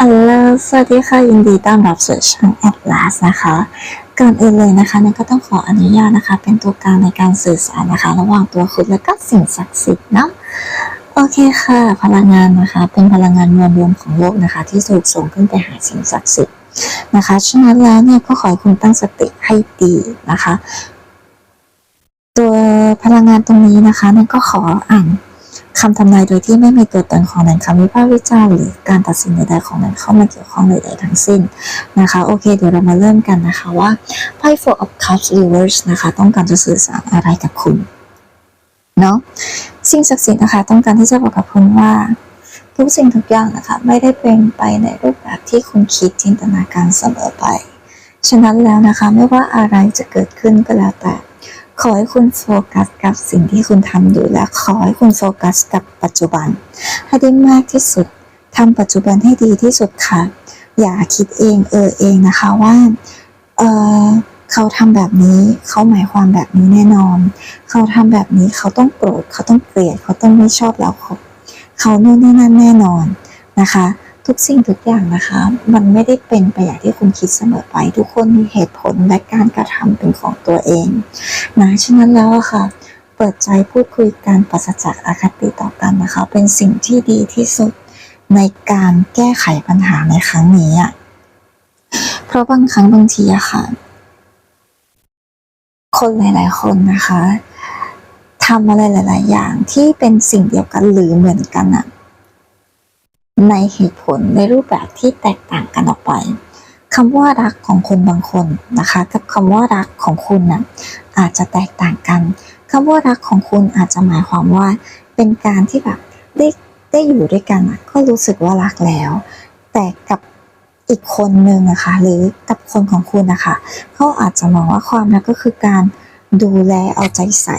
อัลโหลสวัสดีค่ะ ยินดีต้อนรับสู่ช่อง Atlas นะคะ ก่อนอื่นเลยนะคะเนี่ยก็ต้องขออนุญาตนะคะ เป็นตัวกลางในการสื่อสารนะคะ ระหว่างตัวคุณและก็สิ่งศักดิ์สิทธิ์เนาะ โอเคค่ะ พลังงานนะคะ เป็นพลังงานมวลรวมของโลกนะคะ ที่ถูกส่งขึ้นไปหาสิ่งศักดิ์สิทธิ์นะคะ ฉะนั้นแล้วเนี่ยก็ขอให้คุณตั้งสติให้ดีนะคะ ตัวพลังงานตรงนี้นะคะนั่นก็ขออ่าน คำทำนายโดยที่ไม่มีตัวตนของนันคำวิพากษ์วิจารณ์หรือการตัดสินใดๆของนันเข้ามาเกี่ยวข้องใดๆทั้งสิ้นนะคะโอเคเดี๋ยวเรามาเริ่มกันนะคะว่าไพ่ Four of Cups Reverse นะคะต้องการจะสื่อสารอะไรกับคุณเนาะสิ่งศักดิ์สิทธิ์นะคะต้องการที่จะบอกกับคุณว่าทุกสิ่งทุกอย่างนะคะไม่ได้เป็นไปในรูปแบบที่คุณคิดจินตนาการเสมอไป ฉะนั้นแล้วนะคะไม่ว่าอะไรจะเกิดขึ้นก็แล้วแต่ ขอให้คุณโฟกัสกับสิ่งที่คุณทำอยู่และขอให้คุณโฟกัสกับปัจจุบัน ให้ได้มากที่สุดทำปัจจุบันให้ดีที่สุดค่ะ อย่าคิดเองเออเองนะคะว่าเออเขาทำแบบนี้เขาหมายความแบบนี้แน่นอน เขาทำแบบนี้เขาต้องโกรธเขาต้องเกลียดเขาต้องไม่ชอบเราเขาเขาโน่นนี่นั่นแน่นอนนะคะ ทุกสิ่งทุกอย่างนะคะ มันไม่ได้เป็นไปอย่างที่คุณคิดเสมอไป ทุกคนมีเหตุผลและการกระทำเป็นของตัวเองนะฉะนั้นแล้วอะค่ะ เปิดใจพูดคุยกันปราศจากอคติต่อกันนะคะ เป็นสิ่งที่ดีที่สุดในการแก้ไขปัญหาในครั้งนี้อะเพราะบางครั้งบางทีอะค่ะ คนหลาย ๆ คนนะคะทำอะไรหลาย ๆ อย่างที่เป็นสิ่งเดียวกันหรือเหมือนกันอะ ในเหตุผลในรูปแบบที่แตกต่างกันออกไปคำว่ารักของคนบางคนนะคะ กับคำว่ารักของคุณนะอาจจะแตกต่างกันคำว่ารักของคุณอาจจะหมายความว่า เป็นการที่แบบได้ได้อยู่ด้วยกันก็รู้สึกว่ารักแล้ว แต่กับอีกคนนึงนะคะหรือกับคนของคุณนะคะเขาอาจจะมองว่าความรักก็คือการดูแลเอาใจใส่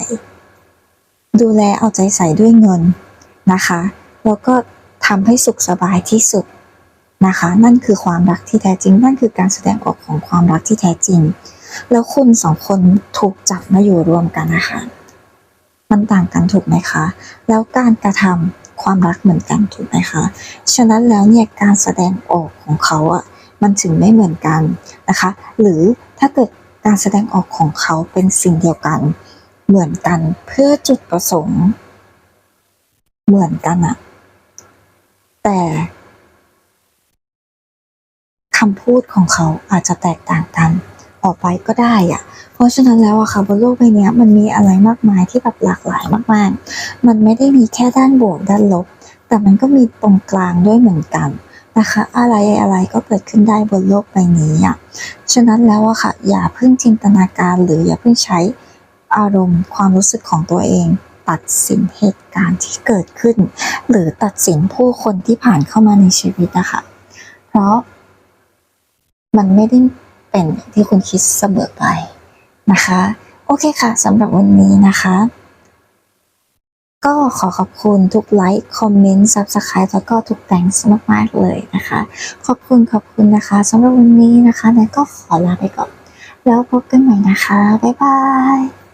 ดูแลเอาใจใส่ด้วยเงินนะคะ แล้วก็ ทำให้สุขสบายที่สุดนะคะ นั่นคือความรักที่แท้จริง นั่นคือการแสดงออกของความรักที่แท้จริง แล้วคุณสองคนถูกจับมาอยู่รวมกันนะคะมันต่างกันถูกไหมคะ แล้วการกระทำความรักเหมือนกันถูกไหมคะ ฉะนั้นแล้วเนี่ยการแสดงออกของเขาอะมันถึงไม่เหมือนกันนะคะ หรือถ้าเกิดการแสดงออกของเขาเป็นสิ่งเดียวกัน เหมือนกันเพื่อจุดประสงค์ เหมือนกันอะ แต่คำพูดของเขาอาจจะแตกต่างกันออกไปก็ได้อะเพราะฉะนั้นแล้วอะค่ะบนโลกใบนี้มันมีอะไรมากมายที่แบบหลากหลายมากๆ มันไม่ได้มีแค่ด้านบวกด้านลบ แต่มันก็มีตรงกลางด้วยเหมือนกันนะคะ อะไรอะไรก็เกิดขึ้นได้บนโลกใบนี้อะฉะนั้นแล้วอะค่ะ อย่าเพิ่งจินตนาการหรืออย่าเพิ่งใช้อารมณ์ความรู้สึกของตัวเอง ตัดสินเหตุการณ์ที่เกิดขึ้น หรือตัดสินผู้คนที่ผ่านเข้ามาในชีวิตนะคะ เพราะมันไม่ได้เป็นอย่างที่คุณคิดเสมอไปนะคะ โอเคค่ะสำหรับวันนี้นะคะ ก็ขอขอบคุณทุกไลค์คอมเมนต์ซับสไครต์แล้วก็ทุกแตงส์มากๆเลยนะคะ ขอบคุณขอบคุณนะคะสำหรับวันนี้นะคะแนนก็ขอลาไปก่อน แล้วพบกันใหม่นะคะ บ๊ายบาย